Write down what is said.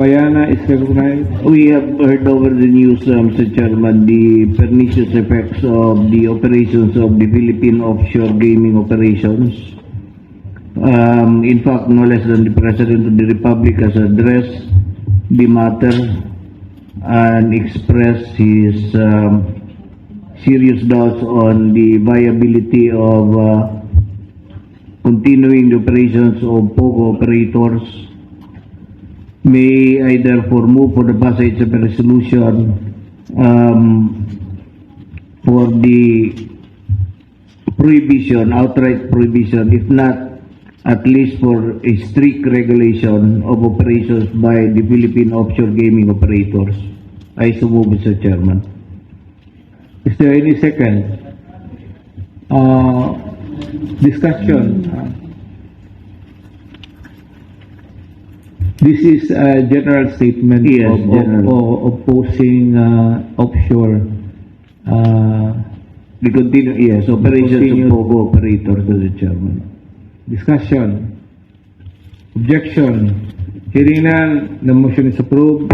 Bayana is recognized. We have heard over the news, uh, Mr. Chairman, the pernicious effects of the operations of the Philippine offshore gaming operations. Um, in fact, no less than the President of the Republic has addressed the matter and expressed his um, serious doubts on the viability of uh, continuing the operations of POGO operators May I therefore move for the passage of a resolution um, for the prohibition, outright prohibition, if not at least for a strict regulation of operations by the Philippine offshore gaming operators. I so move, Mr. Chairman. Is there any second? Uh, discussion. This is a general statement Yes, of, general. of opposing uh, offshore. Uh, The continue, yes, operations Continue. of POGO operators, Mr. Chairman. discussion. Objection. Hearing none, the motion is approved.